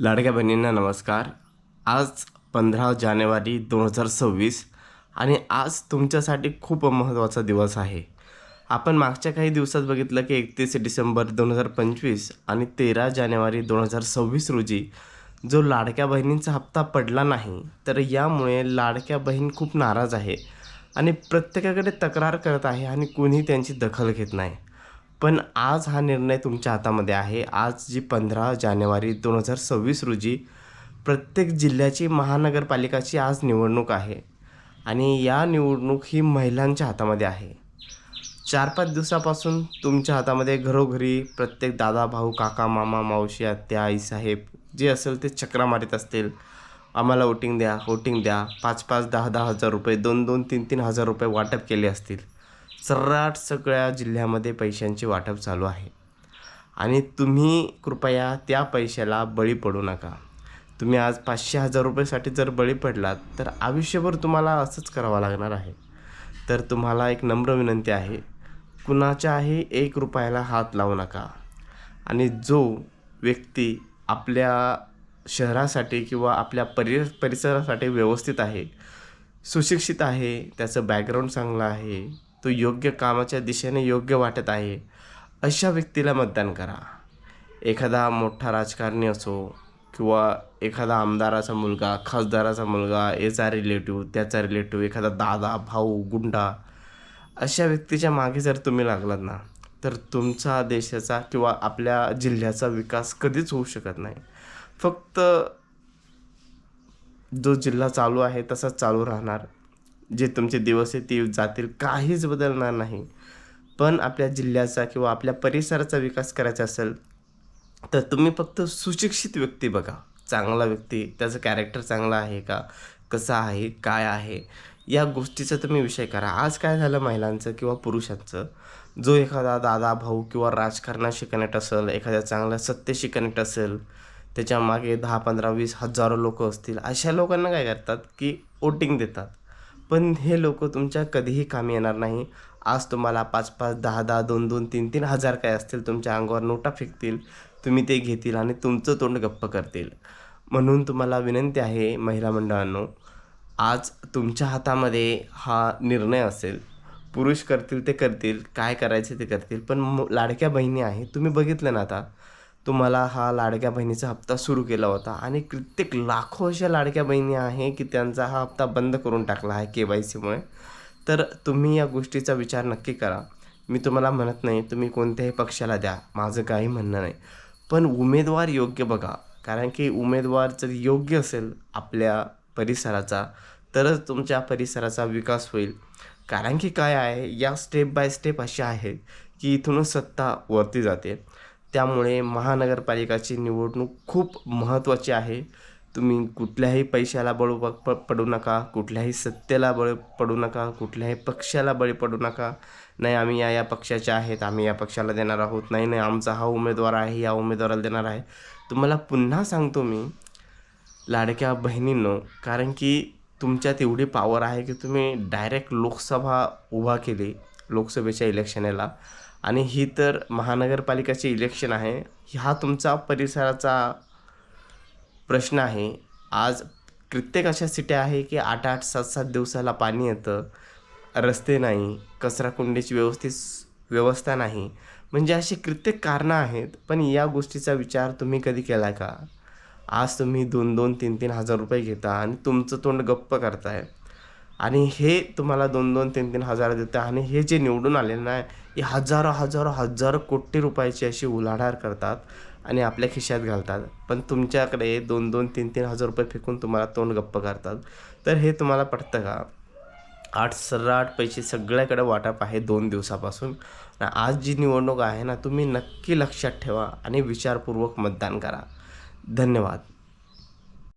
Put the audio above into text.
लाडक्या बहिणींना नमस्कार. आज पंधरा जानेवारी दोन हजार सव्वीस आणि आज तुमच्यासाठी खूप महत्त्वाचा दिवस आहे. आपण मागच्या काही दिवसात बघितलं की एकतीस डिसेंबर दोन हजार पंचवीस आणि तेरा जानेवारी दोन हजार सव्वीस रोजी जो लाडक्या बहिणींचा हप्ता पडला नाही तर यामुळे लाडक्या बहीण खूप नाराज आहे आणि प्रत्येकाकडे तक्रार करत आहे आणि कोणी त्यांची दखल घेत नाही. पण आज हा निर्णय तुमच्या हातामध्ये आहे. आज जी पंधरा जानेवारी दोन हजार सव्वीस रोजी प्रत्येक जिल्ह्याची महानगरपालिकाची आज निवडणूक आहे आणि या निवडणूक ही महिलांच्या हातामध्ये आहे. चार पाच दिवसापासून तुमच्या हातामध्ये घरोघरी प्रत्येक दादा भाऊ काका मामा मावशी आत्या आईसाहेब जे असेल ते चक्रा मारित असतील. आम्हाला वोटिंग द्या वोटिंग द्या. पाच पाच दहा दहा हजार रुपये दोन दोन तीन तीन हजार रुपये वाटप केले असतील. सर्राट सगळ्या जिल्ह्यामध्ये पैशांचे वाटप चालू आहे. आणि तुम्ही कृपया त्या पैशाला बळी पडू नका. तुम्ही आज पाचशे हजार रुपयेसाठी जर बळी पडलात तर आयुष्यभर तुम्हाला असंच करावं लागणार आहे. तर तुम्हाला एक नम्र विनंती आहे कुणाच्याही एक रुपयाला हात लावू नका. आणि जो व्यक्ती आपल्या शहरासाठी किंवा आपल्या परि परिसरासाठी व्यवस्थित आहे सुशिक्षित आहे त्याचं बॅकग्राऊंड चांगलं आहे तो योग्य कामाच्या दिशेने योग्य वाटत आहे अशा व्यक्तीला मतदान करा. एखादा मोठा राजकारणी असो किंवा एखादा आमदाराचा मुलगा खासदाराचा मुलगा याचा रिलेटिव्ह त्याचा रिलेटिव्ह एखादा दादा भाऊ गुंडा अशा व्यक्तीच्या मागे जर तुम्ही लागलात ना तर तुमचा देशाचा किंवा आपल्या जिल्ह्याचा विकास कधीच होऊ शकत नाही. फक्त जो जिल्हा चालू आहे तसाच चालू राहणार. जे तुमचे दिवस आहे ते जातील काहीच बदलणार नाही. पण आपल्या जिल्ह्याचा किंवा आपल्या परिसराचा विकास करायचा असेल तर तुम्ही फक्त सुशिक्षित व्यक्ती बघा. चांगला व्यक्ती त्याचं कॅरेक्टर चांगला आहे का? कसा आहे? काय आहे? या गोष्टीचा तुम्ही विषय करा. आज काय झालं महिलांचं किंवा पुरुषांचं? जो एखादा दादा भाऊ किंवा राजकारणाशी कनेक्ट असेल एखाद्या चांगल्या सत्तेशी कनेक्ट असेल त्याच्यामागे दहा पंधरा वीस हजारो लोक असतील अशा लोकांना काय करतात? की वोटिंग देतात. पण हे लोक तुमच्या कधीही कामी येणार नाही. आज तुम्हाला पाच पाच दहा दहा दोन दोन तीन तीन हजार काय असतील तुमच्या अंगावर नोटा फेकतील. तुम्ही ते घेतील आणि तुमचं तोंड गप्प करतील. म्हणून तुम्हाला विनंती आहे महिला मंडळांनो आज तुमच्या हातामध्ये हा निर्णय असेल. पुरुष करतील ते करतील काय करायचे ते करतील पण म लाडक्या बहिणी आहे तुम्ही बघितलं ना आता. तुम्हाला हा लाडक्या बहिणीचा हप्ता सुरू केला होता. आणि कित्येक लाखो अशा लाडक्या बहिणी आहे की त्यांचा हा हप्ता बंद करून टाकला आहे के वाय सीमुळे. तर तुम्ही या गोष्टीचा विचार नक्की करा. मी तुम्हाला म्हणत नाही तुम्ही कोणत्याही पक्षाला द्या. माझं काही म्हणणं नाही. पण उमेदवार योग्य बघा. कारण की उमेदवार जर योग्य असेल आपल्या परिसराचा तरच तुमच्या परिसराचा विकास होईल. कारण की काय आहे या स्टेप बाय स्टेप अशा आहेत की इथूनच सत्ता वरती जाते. त्यामुळे महानगरपालिकाची निवडणूक खूप महत्त्वाची आहे. तुम्ही कुठल्याही पैशाला बळू प प पडू नका कुठल्याही सत्तेला बळी पडू नका कुठल्याही पक्षाला बळी पडू नका. नाही आम्ही या या पक्षाचे आहेत आम्ही या पक्षाला देणार आहोत. नाही नाही आमचा हा उमेदवार आहे या उमेदवाराला देणार आहे. तुम्हाला पुन्हा सांगतो मी लाडक्या बहिणींनो कारण की तुमच्यात एवढी पॉवर आहे की तुम्ही डायरेक्ट लोकसभा उभा केली लोकसभेच्या इलेक्शनला आणि ही तर महानगरपालिकाचे इलेक्शन आहे. हा तुमचा परिसराचा प्रश्न आहे. आज कित्येक अशा सिट्या आहे की आठ आठ सात सात दिवसाला पाणी येतं रस्ते नाही कचराकुंडीची व्यवस्थित व्यवस्था नाही. म्हणजे अशी कित्येक कारणं आहेत पण या गोष्टीचा विचार तुम्ही कधी केला का? आज तुम्ही दोन दोन तीन तीन हजार रुपये घेता आणि तुमचं तोंड गप्प करताय. आणि हे तुम्हाला दोन दोन तीन तीन हजार देतं आणि हे जे निवडून आले ना हे हजारो हजारो हजारो कोटी रुपयाची अशी उलाढाळ करतात आणि आपल्या खिशात घालतात. पण तुमच्याकडे दोन दोन तीन तीन हजार रुपये फेकून तुम्हाला तोंड गप्प करतात. तर हे तुम्हाला पटतं का? आठ सर्राट पैसे सगळ्याकडे वाटप आहे दोन दिवसापासून. ना आज जी निवडणूक आहे ना तुम्ही नक्की लक्षात ठेवा आणि विचारपूर्वक मतदान करा. धन्यवाद.